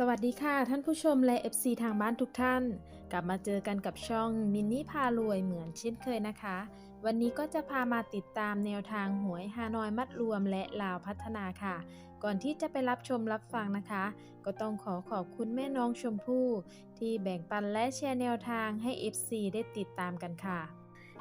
สวัสดีค่ะท่านผู้ชมและ FC ทางบ้านทุกท่าน กลับมาเจอกันกับช่องมินนี่พารวยเหมือนเช่นเคยนะคะ วันนี้ก็จะพามาติดตามแนวทางหวยฮานอยมัดรวมและลาวพัฒนาค่ะ ก่อนที่จะไปรับชมรับฟังนะคะ ก็ต้องขอขอบคุณแม่น้องชมพู่ที่แบ่งปันและแชร์แนวทางให้ FC ได้ติดตามกันค่ะ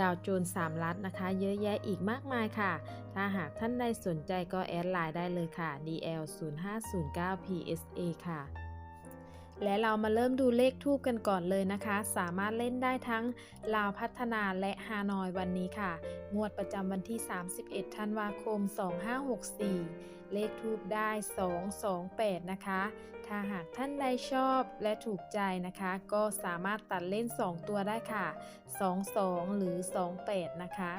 ดาวโจนส์3ลัดนะคะ เยอะแยะอีกมากมายค่ะ ถ้าหากท่านใดสนใจก็แอดไลน์ได้เลยค่ะ DL 0509 PSA ค่ะ และเรามาเริ่มดูเลขทูบกันก่อนเลยนะคะ สามารถเล่นได้ทั้งลาวพัฒนาและฮานอยวันนี้ค่ะ งวดประจำวันที่ 31 ธันวาคม 2564 เลขทูบได้ 228 นะคะ ถ้าหากท่านใดชอบและถูกใจนะคะ ก็สามารถตัดเล่น 2 ตัวได้ค่ะ 22 หรือ 28 นะคะ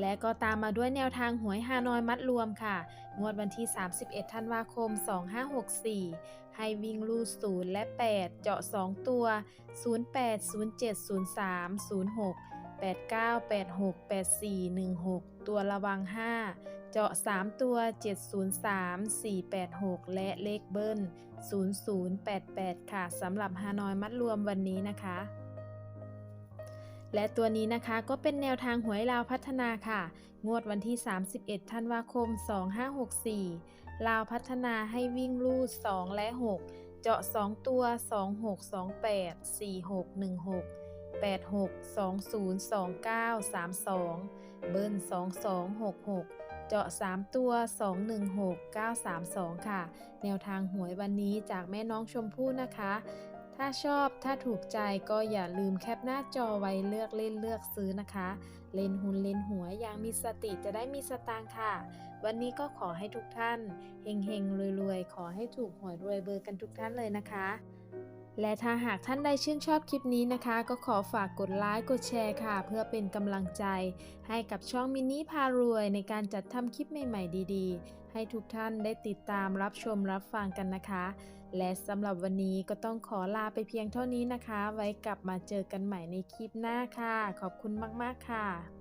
และก็ตามมาด้วยแนวทางหวยฮานอยมัดรวมค่ะ งวดวันที่ 31 ธันวาคม 2564 ให้วิ่งลูด0และ 8 เจาะ 2 ตัว 08 07 03 06 89 86 84 16 ตัวระวัง 5 เจาะ 3 ตัว 703 486 และเลขเบิ้ล 0088 ค่ะสำหรับฮานอยมัดรวมวันนี้นะคะ และตัวนี้นะคะก็เป็นแนวทางหวยลาวพัฒนาค่ะ งวดวันที่ 31 ธันวาคม 2564 ลาวพัฒนาให้วิ่งลูด2และ 6 เจาะ 2 ตัว 2628 4616 86 20 29 32 เบิ้ล 2266 เจาะ 3 ตัว 216 932 ค่ะ แนวทางหวยวันนี้จากแม่น้องชมพู่นะคะ ถ้าชอบถ้าถูกใจก็อย่าลืมแคปหน้าจอไว้เลือกเล่นเลือกซื้อนะคะ เล่นหุ้นเล่นหวยอย่างมีสติจะได้มีสตางค์ค่ะ วันนี้ก็ขอให้ทุกท่านเฮงเฮงรวยๆ ขอให้ถูกหวยรวยเบอร์กันทุกท่านเลยนะคะ และถ้าหากท่านใดชื่นชอบคลิปนี้นะคะ ก็ขอฝากกดไลค์กดแชร์ค่ะ เพื่อเป็นกำลังใจ ให้กับช่องมินิพารวย ในการจัดทำคลิปใหม่ๆ ดีๆ ให้ทุกท่านได้ติดตามรับชมรับฟังกันนะคะ และสำหรับวันนี้ก็ต้องขอลาไปเพียงเท่านี้นะคะ ไว้กลับมาเจอกันใหม่ในคลิปหน้าค่ะ ขอบคุณมากๆค่ะ